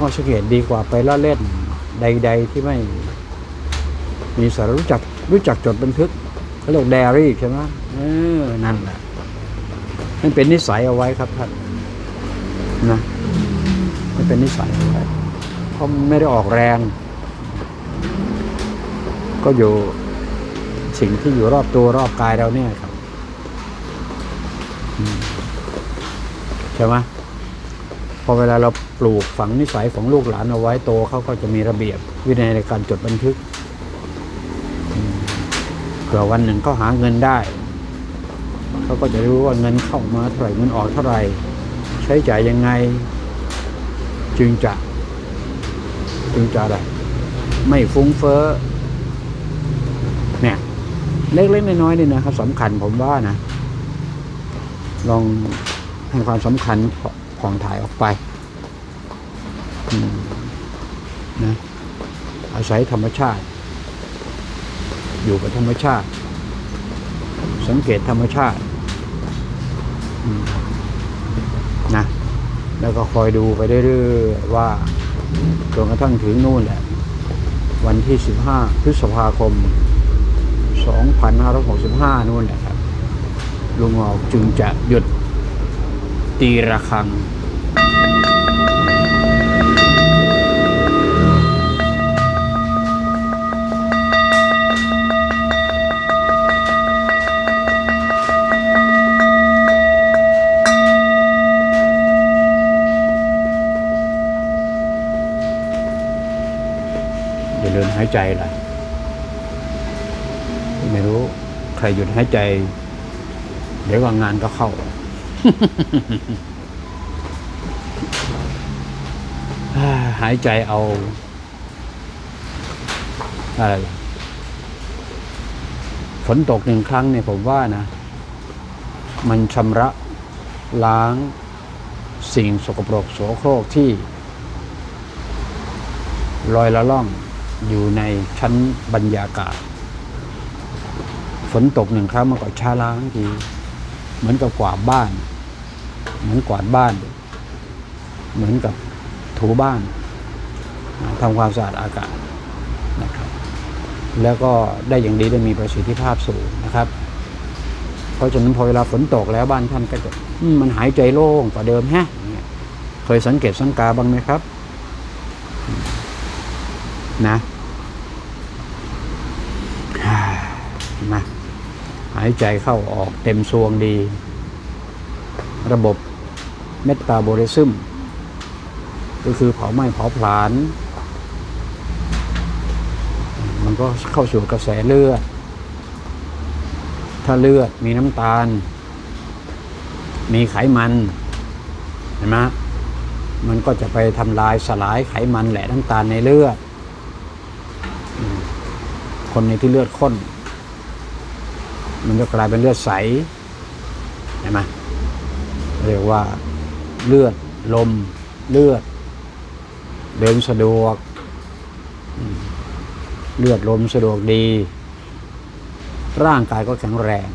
ออกซิเจนดีกว่าไปละเล่นใด ๆ ที่ไม่มีสารรู้จักรู้จักจดบันทึกเขาเรียกไดรี่ใช่ไหมเออนั่นแหละนั่นเป็นนิสัยเอาไว้ครับท่านนะมันเป็นนิสัยเอาไว้เพราะมันไม่ได้ออกแรง ก็อยู่สิ่งที่อยู่รอบตัวรอบกายเราเนี่ยครับใช่ไหม อเวลาเราปลูกฝังนิสัยของลูกหลานเอาไว้โตเขาก็จะมีระเบียบวินัยในการจดบันทึกเผื่อวันหนึ่งเขาหาเงินได้ เขาก็จะรู้ว่าเงินเข้ามาเท่าไหร่เงินออกเท่าไหร่ใช้จ่ายยังไง จึงจะจึงจะอะไรไม่ฟุ้งเฟ้อเนี่ยเล็กๆน้อยๆนี่นะครับสำคัญผมว่านะ ลองให้ความสำคัญ ผ่องถ่ายออกไปนะอาศัยธรรมชาติ อยู่กับธรรมชาติ สังเกตธรรมชาตินะแล้วก็คอยดูไปเรื่อยๆว่าจนกระทั่งถึงนู่นแหละ วันที่ 15 พฤษภาคม 2565 นู่นแหละครับลุงออกจึงจะหยุด ตีระฆัง อย่าลืมหายใจล่ะ ไม่รู้ ใครหยุดหายใจ เดี๋ยวก็งานก็เข้า หายใจเอา อะไรฝนตกหนึ่งครั้งเนี่ยผมว่านะ มันชำระล้างสิ่งสกปรกโสโครกที่ลอยละล่องอยู่ในชั้นบรรยากาศ ฝนตกหนึ่งครั้งมันก็ชาล้างที เหมือนกับกวาดบ้าน เหมือนกวาดบ้าน เหมือนกับถูบ้านทำความสะอาดอากาศนะครับ แล้วก็ได้อย่างดีได้มีประสิทธิภาพสูงนะครับ เพราะฉะนั้นพอเวลาฝนตกแล้วบ้านท่านก็จะมันหายใจโล่งกว่าเดิมแฮะเงี้ยเคยสังเกตสังกาบ้างไหมครับ นะนะ หายใจเข้าออกเต็มซวงดี ระบบเมตาโบลิซึมก็คือเผาไหม้เผาผลาญมันก็เข้าสู่กระแสเลือด ถ้าเลือดมีน้ำตาล มีไขมันเห็นไหมมันก็จะไปทำลายสลายไขมันและน้ำตาลในเลือด คนในที่เลือดข้น มันจะกลายเป็นเลือดใสเห็นไหมเรียกว่าเลือดลมเลือด เดินสะดวก เลือดลมสะดวกดี ร่างกายก็แข็งแรง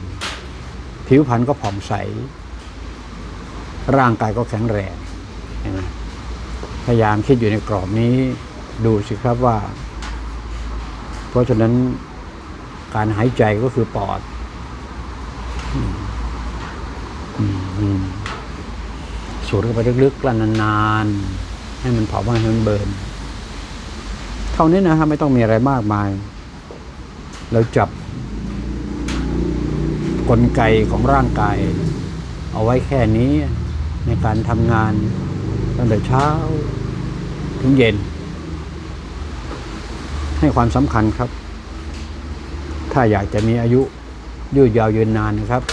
ผิวพรรณก็ผ่องใส ร่างกายก็แข็งแรงเห็นไหมพยายามคิดอยู่ในกรอบนี้ดูสิครับว่า เพราะฉะนั้นการหายใจก็คือปอด สูดเข้าไปลึกๆกลั้นนานๆ ให้มันเผาไหม้ให้มันเบิร์นเท่านี้นะครับไม่ต้องมีอะไรมากมาย เราจับ กลไกของร่างกาย เอาไว้แค่นี้ในการทำงานตั้งแต่เช้า ถึงเย็น ให้ความสำคัญครับ ถ้าอยากจะมีอายุ ยืดยาวยืนนานนะครับ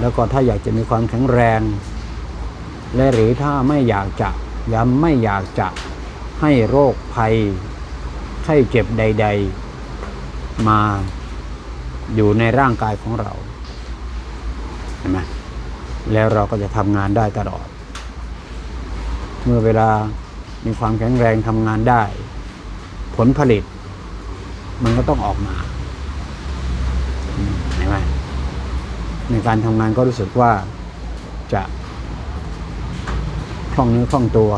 แล้วก็ถ้าอยากจะมีความแข็งแรง และหรือถ้าไม่อยากจะย้ำไม่อยากจะให้โรคภัยไข้เจ็บใด ๆ มาอยู่ในร่างกายของเราเห็นไหมแล้วเราก็จะทำงานได้ตลอด เมื่อเวลามีความแข็งแรงทำงานได้ ผลผลิต มันก็ต้องออกมาอืมเห็นไหม ในการทำงานก็รู้สึกว่าจะคล่องเนื้อคล่องตัว